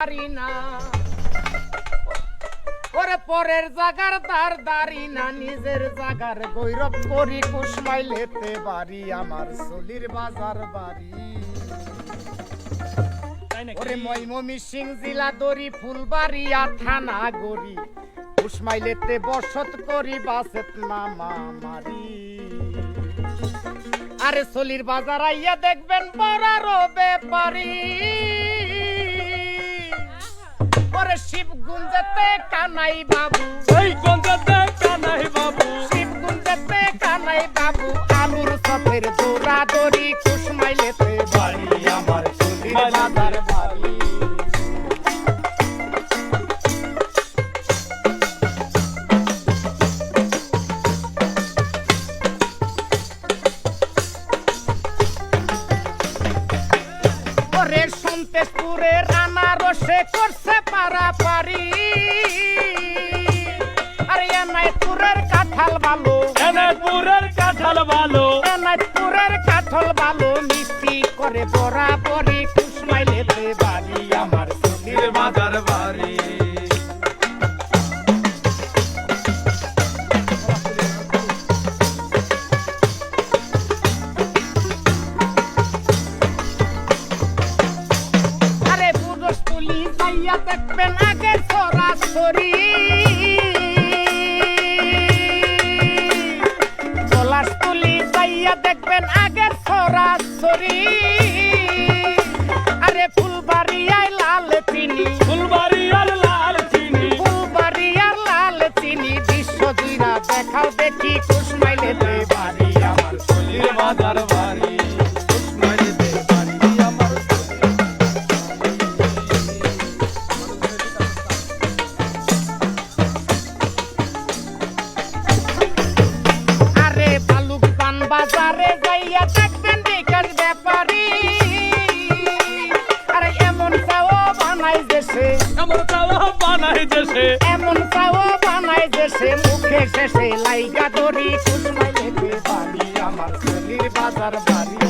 পারি না ওরে পরের জাগার দার দাঁড়ি না নিজের জাগার গৌরব করি কুসমাইলেতে বাড়ি আমার চলির বাজার বাড়ি। ওরে ময়মমি সিং জিলা দরি ফুলবাড়িয়া থানা গরি কুসমাইলেতে বসত করি বাসেত মামা মারি। আরে সলির বাজার আইয়া দেখবেন বড়ারও ব্যাপারি। শিবগুঞ্জতে কানাই বাবু। এই গুঞ্জতে কানাই বাবু। শিবগুঞ্জতে কানাই বাবু। আলুর সফের দৌড়া দড়ি সন্তেশপুরে রানা রসে করছে পারাপারি। আরে এনাইপুরের কাঁঠাল ভালো এনায়তপুরের কাঁঠাল ভালো এনাইপুরের কাঁঠাল ভালো মিষ্টি করে বরাবরই যাইয়া দেখবেন আগে সরাসরি। পলাশ তুলি যাইয়া দেখবেন আগের সরাসরি। বাজারে যাইয়া থাকবেন বেকার ব্যাপারি। আরে এমন চাও বানাই দেশে। এমন চাও বানাই দেশে। এমন চাও বানাই দেশে মুখে শেষে লাইগা দড়ি কুসমাইলে বাড়ি। আমার বাজার বাড়ি।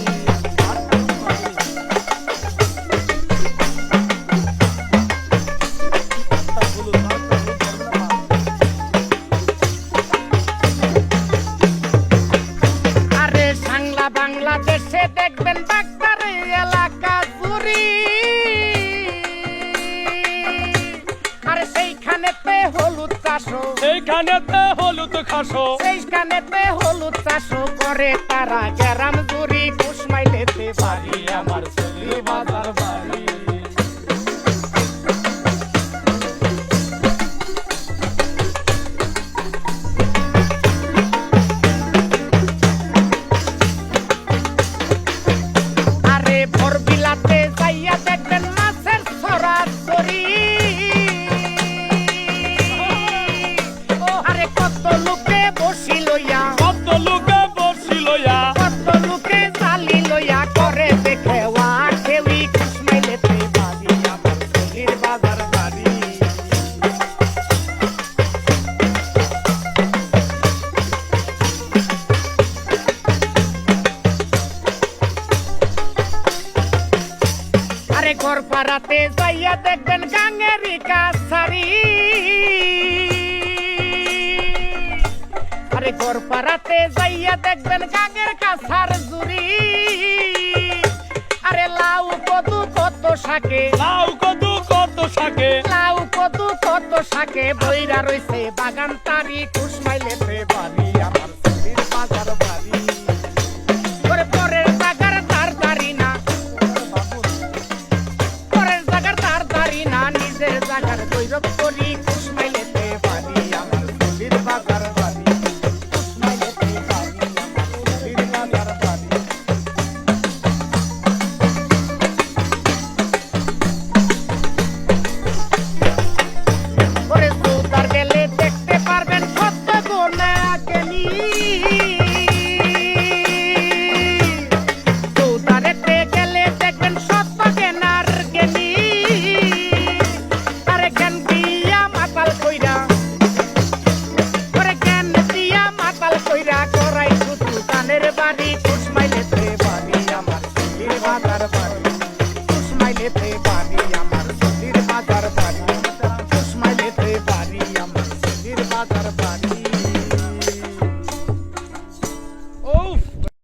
চাষও এইখানেতে হলুদ খাসো। সেইখানেতে হলুদ চাষো করে তারা। গ্যারাম জুড়ি কুসমাইলেতে বাড়ি আমার আরে ঘর পাড়াতে যাইয়া দেখবেন গাঙ্গেরি কাছারি। আরে ঘর পাড়াতে যাইয়া দেখবেন গাঙ্গের কাছার জুড়ি। আরে লাউ কদু কত শাকে। লাউ কদু কত শাকে। লাউ কদু কত শাকে। বইরা রইছে বাগান তারি কুসমাইলেতে বাড়ি আমার